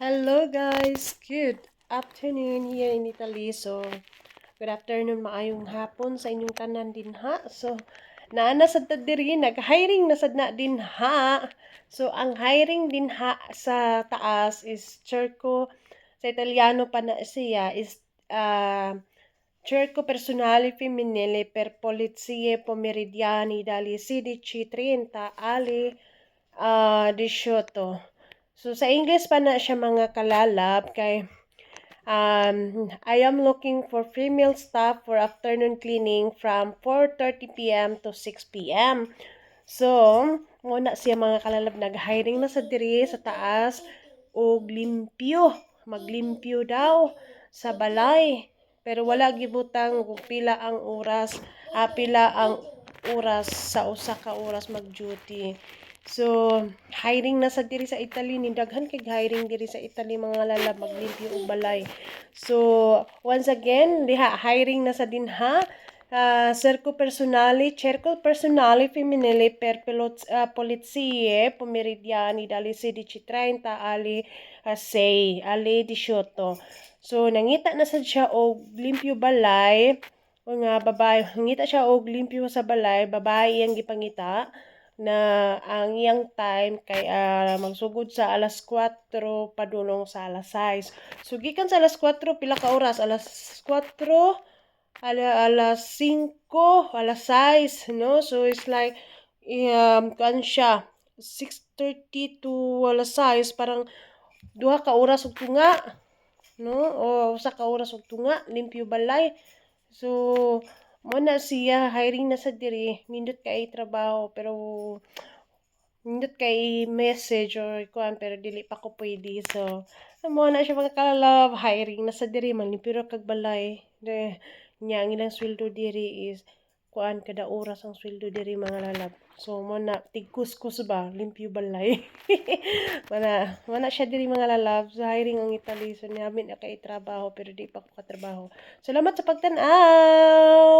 Hello guys! Good afternoon here in Italy. So, good afternoon, maayong hapon sa inyong tanan din ha. So, naana sa diri, nag-hiring na sad na din ha. So, ang hiring din ha sa taas is Cerco, sa Italiano pa na siya, is uh, Cerco personale femminile per polizie pomeridiani dalle 16.30 alle uh, 18. So, sa English pa na siya mga kalalab kay um, I am looking for female staff for afternoon cleaning from 4.30 p.m. to 6 p.m. So, muna siya mga kalalab nag-hiring na sa diri sa taas og limpyo. Maglimpyo daw sa balay. Pero wala gibutang kung pila ang oras, ah, pila ang oras sa usa ka oras mag-duty. So, hiring na sa diri sa Italy ni daghan kay hiring diri sa Italy mga lalab maglimpyo og balay. So, once again, diha hiring na sa dinha uh, cerco personale, cerco personale femminile per pilot, uh, polizie pomeridiani dalle 16.30 alle uh, 6, alle 18. So, nangita na sad siya og limpyo balay, o nga babae, nangita siya og limpyo sa balay, babae ang gipangita na ang iyang time kay uh, magsugod sa alas 4 padulong sa alas 6. So gikan sa alas 4 pila ka oras? Alas 4 ala, alas 5 alas 6 no? So it's like um kan siya? 6:30 to alas 6 parang duha ka oras ug tunga no? O usa ka oras ug tunga limpyo balay. So mo na siya hiring na sa diri. Nindot kay trabaho pero nindot kay message or kuan pero dili pa ko pwede. So mo na siya mga kalove hiring na sa diri man pero kag balay. De nya ang ilang sweldo diri is kuan kada oras ang sweldo diri mga lalab so mo na tigkuskus ba? Limpyo balay. Mana mana siya diri mga lalab so hiring ang Italy. So namin na kay trabaho pero di pa ko katrabaho. Salamat sa pagtan-aw